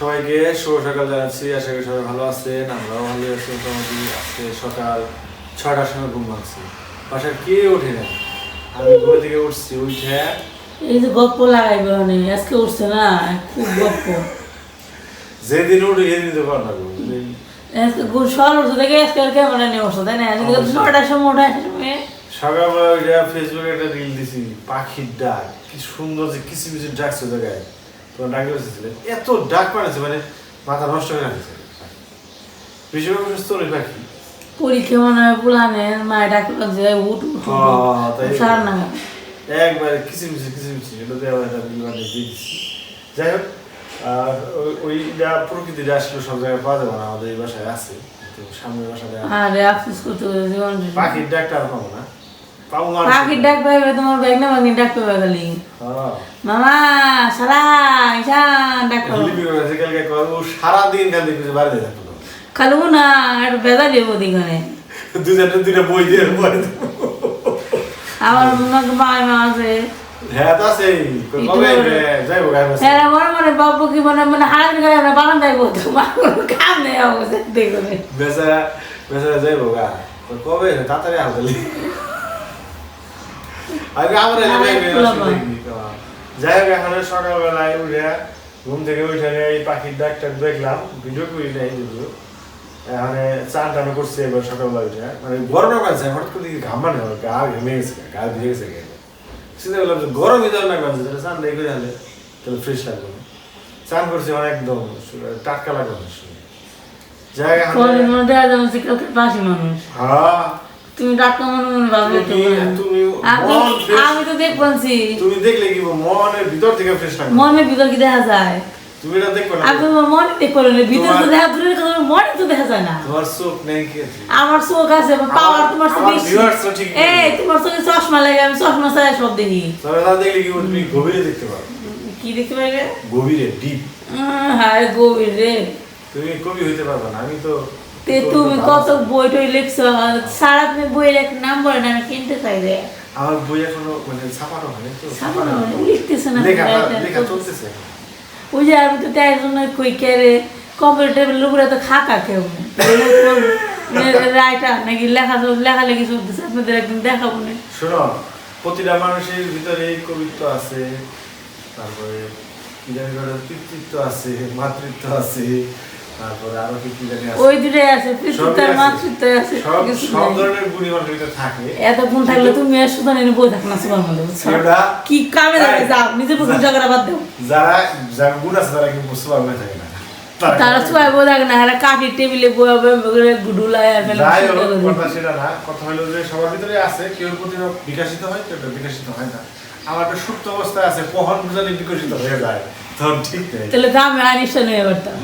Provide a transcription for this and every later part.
সবাইকে শুভ সকাল জানাচ্ছি। আশা করি সবাই ভালো আছেন আমরাও ভালো আছি মোটামুটি। আজকে সকাল ছটার সময় ঘুম ভাঙছি। বাসায় কে ওঠে না আমি ঘুম থেকে উঠছি উঠে এই যে গপ্প লাগাইবে মানে আজকে উঠছে না খুব গপ্প। যেদিন উঠে সেদিন তো না আজকে উঠছে দেখে আজকে আর ক্যামেরা নিয়ে তাই না? আজকে তো নটার সময় ওঠা সময় সকালবেলা ওইটা ফেসবুকে একটা রিল দিছি পাখির ডাক। কি সুন্দর যে কিছু কিছু ডাক চলে গায়ে তোমার ডাকে বসেছিলেন এত ডাক পাঠাচ্ছে মানে মাথা নষ্ট হয়ে গেছে। বিশেষ করে চলে পাখি পরীক্ষা মনে হয় পুলানে মায়ের ডাক্তার যে উঠ হ্যাঁ। সার না। একবার কিচিমিচি কিচিমিচি এটাতে আবার একটা বিল বানিয়ে দিয়ে দিচ্ছি। যাই হোক ওই- ওইটা প্রকৃতিটা আসলে সব জায়গায় পাওয়া যাবে না আমাদের এই বাসায় আছে। তো সামনের বাসায়। আরে আফসোস করতে পাখির ডাকটা আর পাবো না। পাখির ডাক পাইবে তোমার ব্যাগ না বাগনি ডাক পাইবে খালি হ্যাঁ। মামা সারা ঈশান ডাক পাবো লিপি করে আছে, কালকে কয়, ও সারাদিন খালি কিছু থাকতো খালু না একটু বেদা দেবো দিখানে দুজনে দুইটা বই দিয়ে পড়ে আমার মা আছে। হ্যাঁ তা আইবে? যাইবো হ্যাঁ মনে মনে বাবু কি মনে মানে হারাদিন করে আমরা বাগান যাইবো? তোমার কোনো কাম নেই অবশ্যই দেখবে যাইবো গা। কবে? তাড়াতাড়ি আসলে আগে আমরা যাই হোক এখন সকালবেলায় উঠে ঘুম থেকে উঠে এই পাখির ডাকটা দেখলাম ভিডিও করি নাই যদিও এখন চান টান করছে এবার সকালবেলা উঠে। মানে গরমে পাচ্ছে হঠাৎ করে দেখি ঘাম মানে আমার গা ঘেমে গেছে গা ভিজে গেছে। চিন্তা করলাম যে গরম ইদার না গেছে তাহলে চান করে হলে তাহলে ফ্রেশ লাগবে চান করছে মানে একদম টাটকা লাগবে না যাই এখন মনে দেখা মানুষ। হ্যাঁ তুমি মনে মনে ভাবলে তো আমি তো দেখছি তুমি দেখলে কি মনের ভিতর থেকে ফ্রেশ মনের ভিতর কি দেখা যায়? তুমি এটা দেখো না। আমি মনে দেখো না ভিতর তো দেখা দূরের কথা মনে তো দেখা যায় না। তোমার চোখ নেই কি আমার চোখ আছে পাওয়ার তোমার চোখ বেশি। এই তোমার চোখে চশমা লাগে আমি চশমা ছাড়া সব দেখি। তবে না দেখলে কি তুমি গভীরে দেখতে পারো। কি দেখতে পাইবে গভীরে ডিপ হায় গভীর। তুমি কবি হইতে পারবে না আমি তো তে তুমি কত বই টই লিখছো? সারা তুমি বইয়ের এক নাম বলে না আমি কিনতে চাই রে। আমার বই এখনও মানে ছাপানো হয়নি তো। ছাপানো হয়নি, লিখতেছে না। লেখা চলতেছে। ওই যে আমি তো তাই জন্য কই কেরে কম্পিউটার টেবিলের উপরে তো খাকা কেউ রাইটার নাকি লেখা লেখালেখি চলতেছে আপনাদের একদিন দেখাবো না। শোনো প্রতিটা মানুষের ভিতরে কবিত্ব আছে তারপরে কি পিতৃত্ব আছে মাতৃত্ব আছে তারপরে আরও কি কি জানি আছে। ওই দুটাই আছে সবই পিতৃত্ব আর আছে। সব সব ধরনের গুণী মানুষের ভিতরে থাকে। এত গুণ থাকলে তুমি আর সুতরাং এনে বই থাকো না সবার মধ্যে বুঝছ? কি কামে যাবে? যাও নিজের প্রতি ঝগড়া বাদ দাও। যারা যার গুণ আছে তারা কিন্তু বুঝতে পারবে থাকে না। তারা সবাই বই থাকে না এরা কাঠের টেবিলে বই হবে গুডুলায় আর ফেলে যাই হোক, শুকিয়ে দেবে। কথা সেটা না। কথা হলো যে সবার ভিতরে আছে কেউ প্রতি বিকাশিত হয় কেউ বিকাশিত হয় না। আমার একটা সুপ্ত অবস্থায় আছে কখন বুঝালি বিকশিত হয়ে যায়। তখন ঠিক নেই। তাহলে তো আমি আনিশন হয়ে। পারতাম।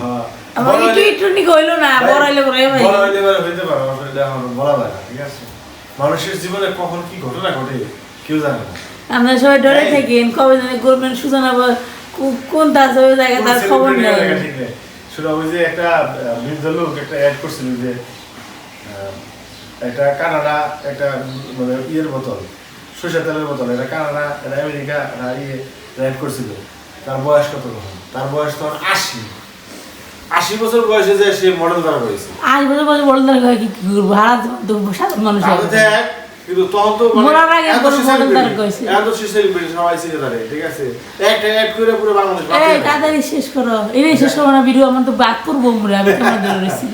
আমার একটু একটু নিকে হইল না বড় হইলে বড় ভাই। বড় হইলে এবার হইতে পারে আসলে এখন বলা যায় ঠিক আছে? মানুষের জীবনে কখন কি ঘটনা ঘটে কেউ জানে না। আমরা সবাই ডরে এই। থাকি কবে জানি গভর্নমেন্ট সূচনা কোন তার ওই জায়গায় তার খবর নেই। জায়গা শুধু ওই যে একটা বৃদ্ধ লোক একটা অ্যাড করছিল যে একটা কানাডা একটা মানে ইয়ের বোতল সরিষা তেলের বোতল এটা কানাডা এটা আমেরিকা এটা ইয়ে অ্যাড করছিল। তার বয়স কত তখন তার বয়স তখন আশি। আশি বছর বয়সে যে সে মডেল দ্বারা হয়েছে। আজ বছর বছর বড় দরকার কি সাধারণ মানুষ দেখ, কিন্তু তখন তো মানে মরার আগে এত পুরো সে model celebrity, দ্বারা হয়েছে। এত সে celebrity, সবাই চিনে তারে, ঠিক আছে? একটা add করে পুরো বাংলাদেশ এই তাড়াতাড়ি শেষ করো। এই শেষ করো না ভিডিও আমার তো বাদ করব মরে আমি তোমার ধরে রয়েছি।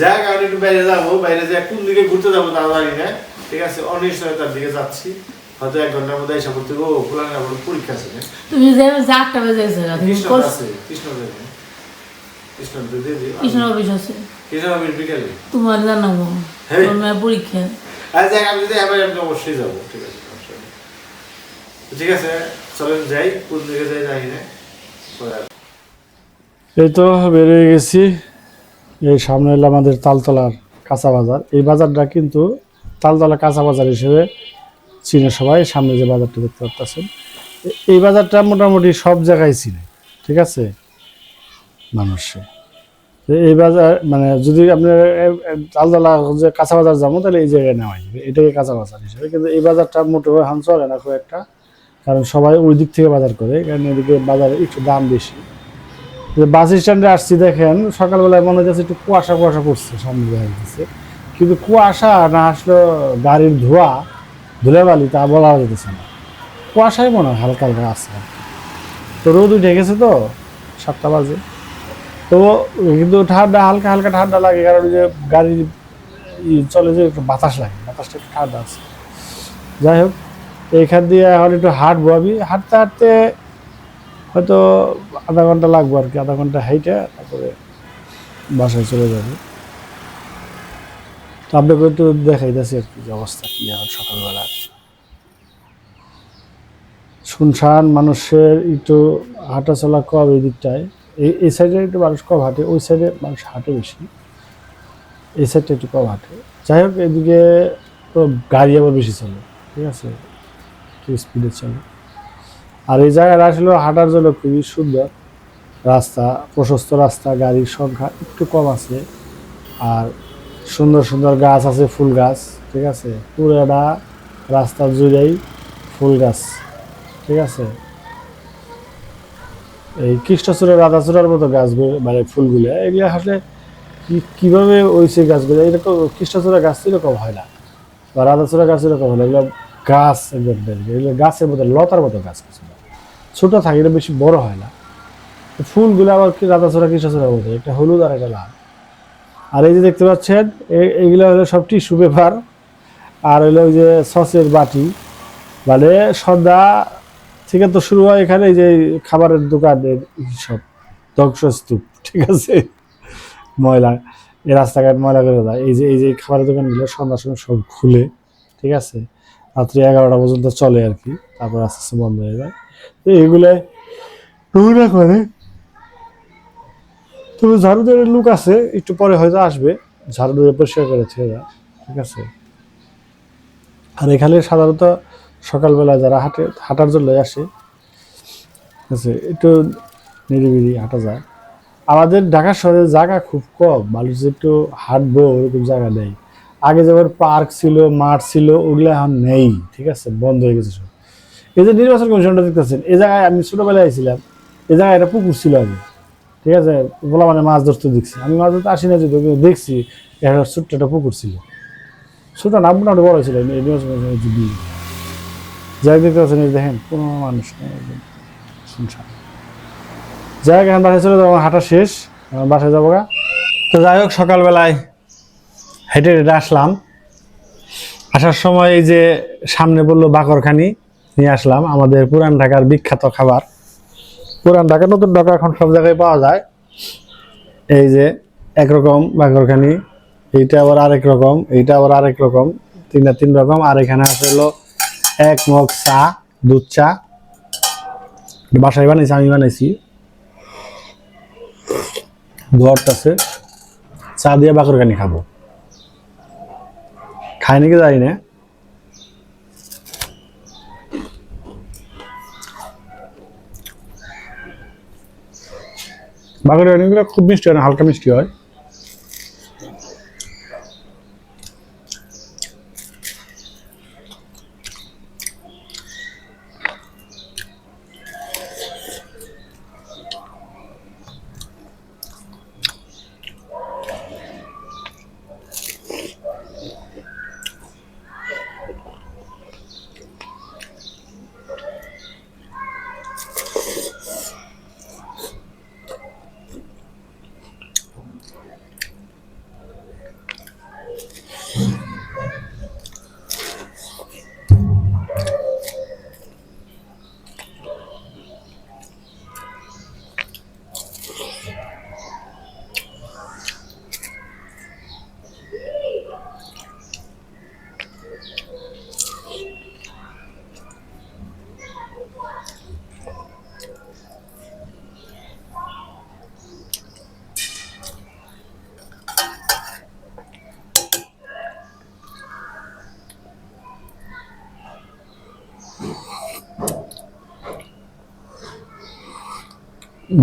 যাক, আমি একটু বাইরে যাব, বাইরে কোন দিকে ঘুরতে যাব তা জানি না, ঠিক আছে? অনিশ্চয়তার দিকে যাচ্ছি। হয়তো এক ঘণ্টার মধ্যে এসে পড়তে গো, ফুলানে আবার পরীক্ষা আছে তুমি যে আটটা বেজে কৃষ্ণ আছে, কৃষ্ণ। কৃষ্ণ অফিস আছে কৃষ্ণ আমির বিকেলে। তোমার জানাব। পরীক্ষা আর যাক, আমি যদি এবার আমি অবশ্যই যাব, ঠিক আছে? সমস্যা নেই। তো ঠিক আছে, চলেন যাই, কোন দিকে যাই জানি না। এই তো বেরিয়ে গেছি এই সামনে হলো আমাদের তালতলার কাঁচা বাজার এই বাজারটা কিন্তু তালতলা কাঁচা বাজার হিসেবে চিনে সবাই সামনে যে বাজারটা দেখতে পাচ্ছেন এই বাজারটা মোটামুটি সব জায়গায় চিনে, ঠিক আছে? মানুষে। এই বাজার মানে যদি আপনি এ- এ- যে কাঁচা বাজার যাব, তাহলে এই জায়গায় নেওয়া যাবে এটাকে কাঁচা বাজার হিসেবে। কিন্তু এই বাজারটা মোটেও হান চলে না খুব একটা, কারণ সবাই ওই দিক থেকে বাজার করে, কারণ এদিকে বাজারে একটু দাম বেশি। বাস স্ট্যান্ডে আসছি, দেখেন, সকালবেলায় মনে হচ্ছে একটু কুয়াশা কুয়াশা পড়ছে, সামনে দেখা যাচ্ছে কিন্তু কুয়াশা না আসলে গাড়ির ধোয়া ধুলাবালি তা বলা যেতেছে না। কুয়াশাই মনে হয় হালকা হালকা আছে। তো রোদ উঠে গেছে তো, সাতটা বাজে। তো কিন্তু ঠান্ডা, হালকা হালকা ঠান্ডা লাগে, কারণ যে গাড়ির ই চলে যে একটু বাতাস লাগে, বাতাসটা একটু ঠান্ডা আছে। যাই হোক, এইখান দিয়ে এখন একটু হাঁটবো আমি। হাঁটতে হাঁটতে হয়তো আধা ঘণ্টা লাগবো আর কি, আধা ঘণ্টা হাইটে, তারপরে বাসায় চলে যাবে। তো আপনাকে একটু দেখাইতেছি আর কি অবস্থা কি এখন সকালবেলা। শুনশান মানুষের একটু হাঁটাচলা কম এই দিকটায়। এই এই সাইডে একটু মানুষ কম হাঁটে, ওই সাইডে মানুষ হাঁটে বেশি। এই সাইডটা একটু কম হাঁটে। যাই হোক, এদিকে তো গাড়ি আবার বেশি চলে, ঠিক আছে? একটু স্পিডে চলে। আর এই জায়গাটা আসলে হাঁটার জন্য খুবই সুন্দর। রাস্তা, প্রশস্ত রাস্তা, গাড়ির সংখ্যা একটু কম আছে। আর সুন্দর সুন্দর গাছ আছে, ফুল গাছ, ঠিক আছে? পুরোটা রাস্তা জুড়েই ফুল গাছ, ঠিক আছে? এই কৃষ্ণচূড়া, রাধাচূড়ার মতো গাছগুলো মানে ফুলগুলো, এগুলো আসলে কীভাবে কীভাবে হয়েছে গাছগুলো? এরকম কৃষ্ণচূড়া গাছ এরকম হয় না, বা রাধাচূড়া গাছ এরকম হয় না, এগুলো গাছ এগুলো গাছের মতো, লতার মতো গাছ কিছু। ছোট থাকে, এটা বেশি বড় হয় না। ফুলগুলো আবার কি রাধাচূড়া, কৃষ্ণচূড়ার মতো, একটা হলুদ আর একটা লাল। আর এই যে দেখতে পাচ্ছেন এইগুলো হলো সব টিস্যু পেপার, আর হলো যে সসের বাটি। মানে সন্ধ্যা থেকে তো শুরু হয় এখানে যে খাবারের দোকানের সব ধ্বংসস্তূপ, ঠিক আছে? ময়লা, এই রাস্তাঘাট ময়লা করে দেয়। এই যে এই যে খাবারের দোকানগুলো সন্ধ্যার সময় সব খুলে, ঠিক আছে? রাত্রি এগারোটা পর্যন্ত চলে আর কি, তারপর আস্তে আস্তে বন্ধ হয়ে যায়। তো এগুলো নোংরা করে তবে ঝাড়ুদের লুক আছে, একটু পরে হয়তো আসবে। ঝাড়ুদের পরিষ্কার করে দেয় ঠিক আছে? আর এখানে সাধারণত সকালবেলা যারা হাঁটে, হাঁটার জন্য আসে। ঠিক আছে, একটু নিরিবিলি হাঁটা যায়। আমাদের ঢাকা শহরে জায়গা খুব কম, মানুষ একটু হাঁটবো ওরকম জায়গা নেই। আগে যেমন পার্ক ছিল, মাঠ ছিল, ওগুলো এখন নেই, ঠিক আছে, বন্ধ হয়ে গেছে সব। এই যে নির্বাচন কমিশনটা দেখতেছেন এই জায়গায় আমি ছোটোবেলায় আইছিলাম এই জায়গায় একটা পুকুর ছিল আগে। ঠিক আছে? বলা মানে মাছ ধরতে দেখছি। আমি মাছ ধরতে আসি না যদি দেখছি একটা ছোট্ট একটা পুকুর ছিল। ছোট না, মোটামুটি বড় ছিল। যুগে যাই দেখতে পাচ্ছেন দেখেন, কোনো মানুষ শুনশান যাই হোক, এখন বাসায় চলে যাব হাঁটা শেষ। বাসায় যাব গা। তো যাই হোক, সকালবেলায় হেঁটে হেঁটে আসলাম। আসার সময় এই যে সামনে বলল বাকরখানি, নিয়ে আসলাম। আমাদের পুরান ঢাকার বিখ্যাত খাবার। পুরান ঢাকা, নতুন ঢাকা এখন সব জায়গায় পাওয়া যায়। এই যে একরকম বাকরখানি এইটা আবার আরেক রকম, এইটা আবার আরেক রকম, তিনটা তিন রকম, আর এখানে আছে হলো এক মগ চা, দুধ চা। বাসায় বানাইছি, আমি বানাইছি। ঘর আছে, চা দিয়ে বাকরখানি খাব। খাই নাকি জানি না। বাকরখানিগুলো খুব মিষ্টি হয় হালকা মিষ্টি হয়।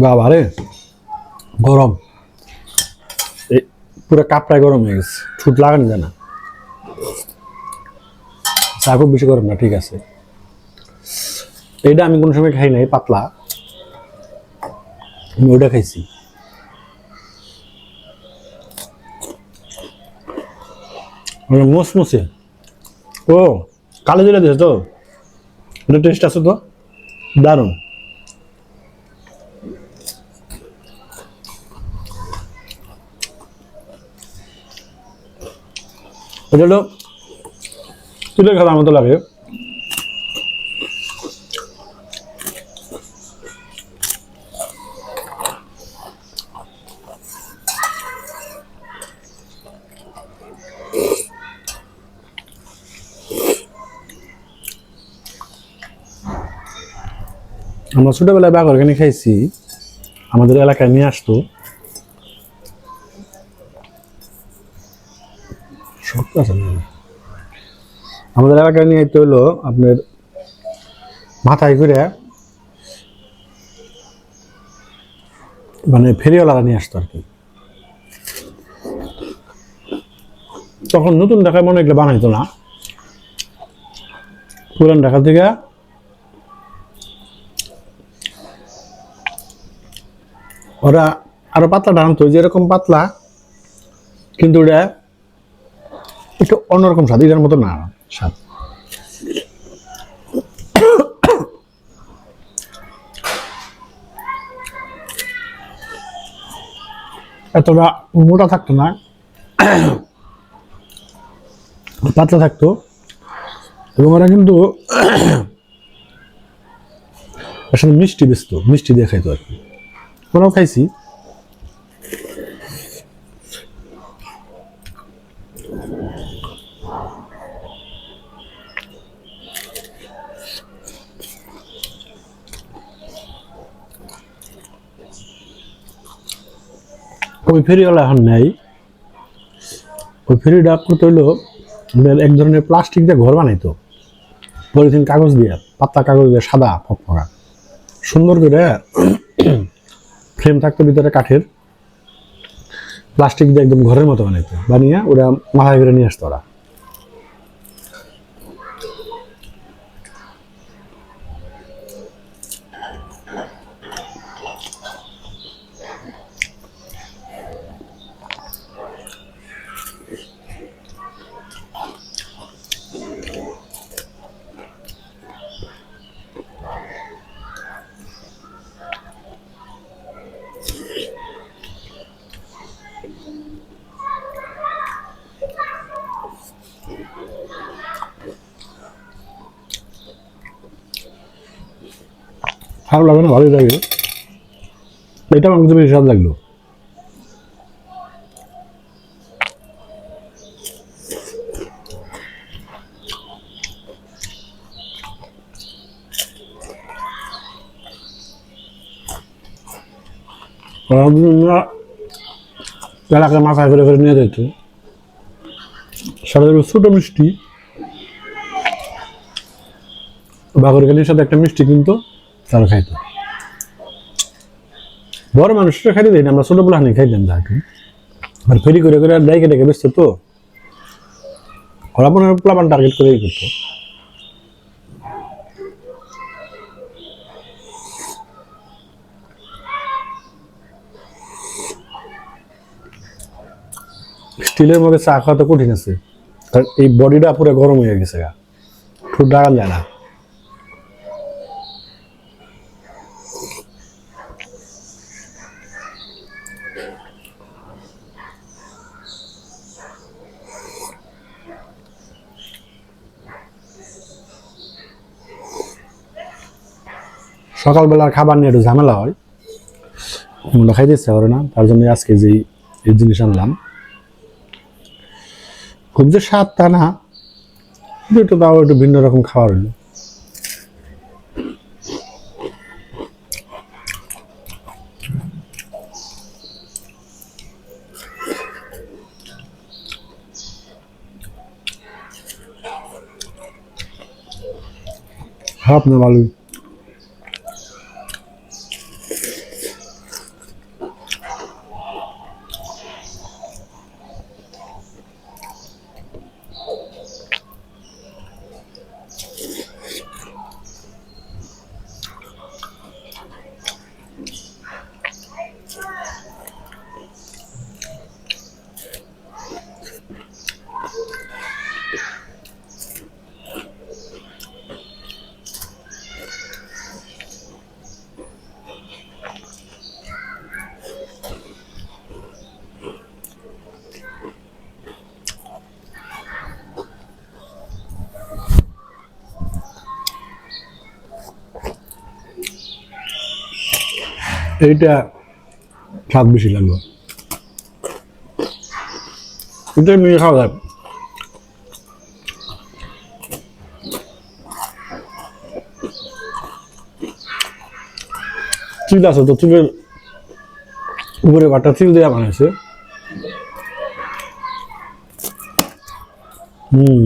বাবা রে গরম পুরো কাপড়ায় গরম হয়ে গেছে। ছুট লাগানো যায় না। চা খুব বেশি গরম না, ঠিক আছে। এইটা আমি কোনো সময় খাই নাই, পাতলা। আমি ওটা খাইছি। মুসমুসে ও, কালো জিরা দিয়েছে তো? এটা টেস্ট আছে তো? দারুণ। এটা হলো তুলে খাওয়ার মতো লাগে। আমরা ছোটবেলায় বাঘর খাইছি আমাদের এলাকায় নিয়ে আসতো। আমাদের এলাকায় নিয়ে আইতে হলো আপনার মাথায় করে মানে ফেরিওয়ালারা নিয়ে আসতো আর কি। তখন নতুন ঢাকায় মনে এগুলো বানাইতো না। পুরান ঢাকা থেকে ওরা আরও পাতলা আনতো যেরকম পাতলা, কিন্তু ওটা একটু অন্যরকম স্বাদ, এটার মতো না স্বাদ। এতটা মোটা থাকতো না, পাতলা থাকতো, এবং ওরা কিন্তু আসলে মিষ্টি বেচত, মিষ্টি দিয়ে খাইতো আর কি। ওরাও খাইছি। ওই ফেরিওয়ালা এখন নেই। ওই ফেরিটা আপনার হইল এক ধরনের প্লাস্টিক দিয়ে ঘর বানাইতো। পলিথিন কাগজ দিয়ে পাত্তা কাগজ দিয়ে, সাদা ফকফকা। সুন্দর করে ফ্রেম থাকতো ভিতরে কাঠের। প্লাস্টিক দিয়ে একদম ঘরের মতো বানাইতো। বানিয়ে ওরা মাথায় করে নিয়ে আসতো ওরা। খারাপ লাগে না, ভালোই লাগে এটা আমার বেশি স্বাদ লাগল। এলাকায় মাথায় করে করে নিয়ে যেত সারা ছোট মিষ্টি। বাগরকালির সাথে একটা মিষ্টি কিনতো তারা খাইতো। বড় মানুষরা খাইতে দেয় আমরা ছোট বলে হানি খাইতাম তাকে আর ফেরি করে করে ডাইকে ডেকে বেসতো তো। ওরা মনে হয় প্লাবান টার্গেট করেই করতো। স্টিলের মধ্যে চা খাওয়া তো কঠিন আছে। কারণ এই বডিটা পুরো গরম হয়ে গেছে গা। ঠোঁট ডাকান যায় না। সকালবেলার খাবার নিয়ে একটু ঝামেলা হয়। ওগুলো খাইতে ইচ্ছা করে না, তার জন্য আজকে যে এই জিনিস আনলাম। খুব যে স্বাদ তা না একটু তাও একটু ভিন্ন রকম খাবার হলো আপনার ভালোই এইটা স্বাদ বেশি লাগল। এটা নিয়ে খাওয়া যায়। তিল আছে তো তিলের উপরে বাটা তিল দেওয়া বানাইছে। হুম।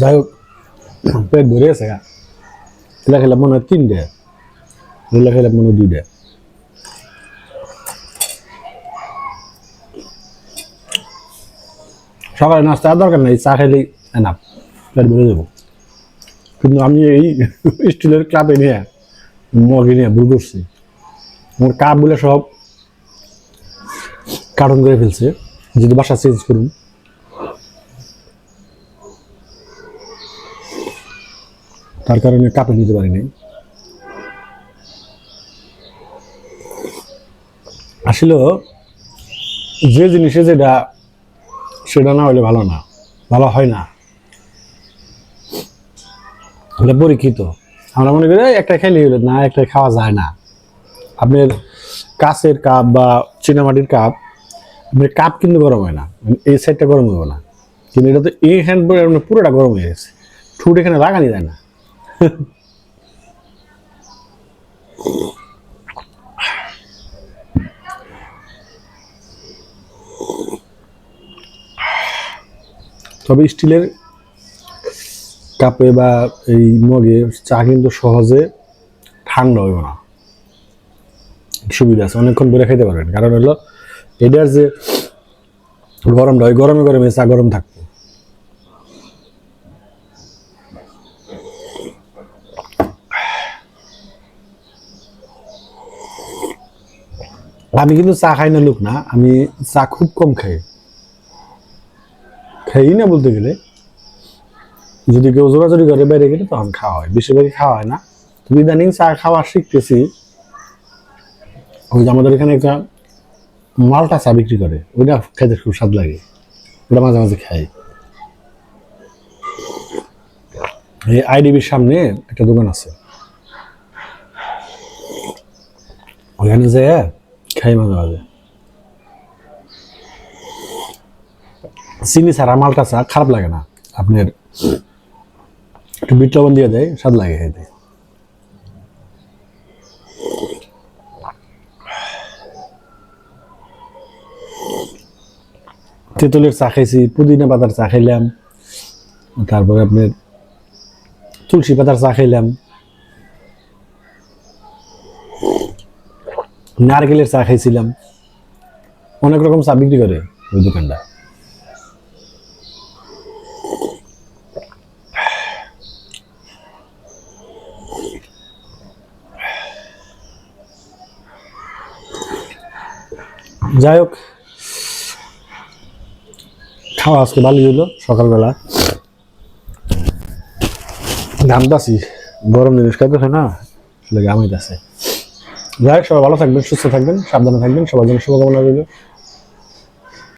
যাই হোক, পেট ভরে গেছে গা এলা খেলাম মনে হয় তিনটে। এলা খেলাম মনে হয় দুইটা। সকালে নাস্তা আর দরকার নেই, চা খেলেই এনাফ পেট ভরে যাব। কিন্তু আমি এই স্টিলের কাপে নিয়ে মগে নিয়ে ভুল করছি। আমার কাপ বলে সব কার্টন করে ফেলছে। যদি বাসা চেঞ্জ করুন। তার কারণে কাপে নিতে পারিনি আসলে যে জিনিসে যেটা সেটা না হলে ভালো না ভালো হয় না। এটা পরীক্ষিত। আমরা মনে করি "এই, একটা খেলে হলো না একটা খাওয়া যায় না। আপনার কাঁচের কাপ বা চীনামাটির কাপ আপনার কাপ কিন্তু গরম হয় না। মানে এই সাইডটা গরম হবে না। কিন্তু এটা তো এই হ্যান্ড পুরোটা গরম হয়ে গেছে। ঠুট এখানে লাগানি যায় না। তবে স্টিলের কাপে বা এই মগে চা কিন্তু সহজে ঠান্ডা হইব না। সুবিধা আছে, অনেকক্ষণ ধরে খেতে পারবেন। কারণ হলো, এটার যে গরমটা, ওই গরমে গরমে চা গরম থাকবে আমি কিন্তু চা খাই না লোক না, আমি চা খুব কম খাই। খাই না বলতে গেলে। যদি কেউ জোরাজোরি করে বাইরে গেলে তখন খাওয়া হয়, বেশিরভাগই খাওয়া হয় না। তুমি ইদানিং চা খাওয়া শিখতেছি। ওই যে আমাদের এখানে একটা মালটা চা বিক্রি করে, ওইটা খেতে খুব স্বাদ লাগে। ওটা মাঝে মাঝে খাই। এই আইডিবির সামনে একটা দোকান আছে। ওখানে যে খাই মাঝে চিনি ছাড়া মালটা চা খারাপ লাগে না। আপনার একটু বিট দিয়ে দেয়, স্বাদ লাগে খেতে। তেঁতুলের চা খাইছি, পুদিনা পাতার চা খাইলাম, তারপরে আপনার তুলসী পাতার চা খাইলাম। নারকেলের চা খাইছিলাম। অনেক রকম চা বিক্রি করে ওই দোকানটা। যাই হোক, খাওয়া আজকে ভালোই হলো সকালবেলা। ঘামতাছি, গরম জিনিস খাইতে হয় না, লাগে আমাইতেছে যাই হোক সবাই ভালো থাকবেন সুস্থ থাকবেন সাবধানে থাকবেন সবার জন্য শুভকামনা রইল।